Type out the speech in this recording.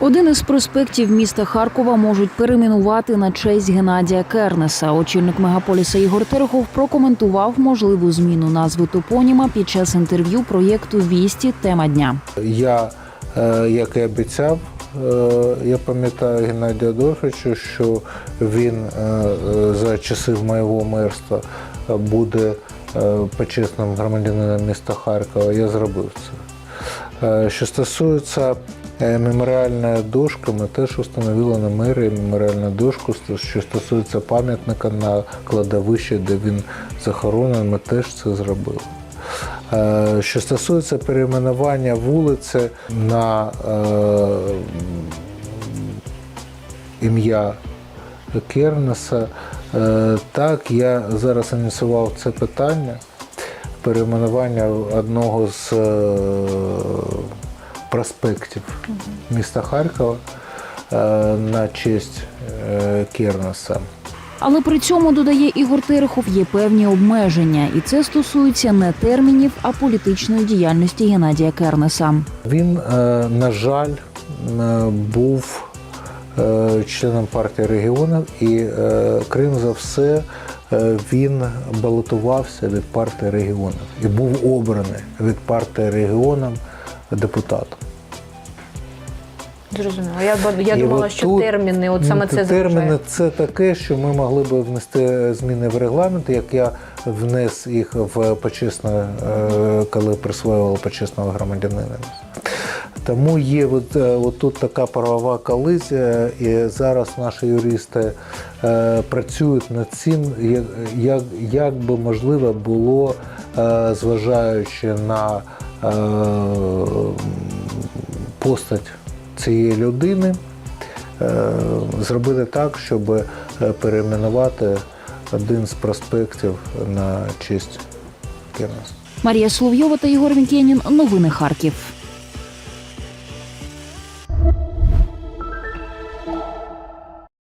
Один із проспектів міста Харкова можуть перейменувати на честь Геннадія Кернеса. Очільник мегаполіса Ігор Терехов прокоментував можливу зміну назви топоніма під час інтерв'ю проєкту Вісті. Тема дня. Я, е, як і обіцяв, е, я пам'ятаю Геннадія Адольфовича, що він е, за часів моєго мерства буде почесним громадянином міста Харкова. Я зробив це. Що стосується е, меморіальної дошки, ми теж встановили на мерії меморіальну дошку. Що стосується пам'ятника на кладовищі, де він захоронений, ми теж це зробили. Е, Що стосується перейменування вулиці на е, ім'я Кернеса, так, я зараз ініціював це питання перейменування одного з проспектів міста Харкова е, на честь е, Кернеса. Але при цьому додає Ігор Терехов є певні обмеження, і це стосується не термінів, а політичної діяльності Геннадія Кернеса. Він, е, на жаль, е, був е, членом партії регіонів і, крім за все, він балотувався від партії регіонів і був обраний від партії регіонів депутатом. Зрозуміло. Я, я І думала, що тут, терміни, от саме це терміни заважає. це таке, що ми могли б внести зміни в регламент, як я внес їх в почесне, е, коли присвоювали почесного громадянина. Тому є от, е, от тут така правова колизія, і зараз наші юристи е, працюють над цим, як, як, як би можливо було, е, зважаючи на постать цієї людини, зробили так, щоб е, перейменувати один з проспектів на честь Кернеса. Марія Соловйова та Єгор Вінкєнін. Новини Харків.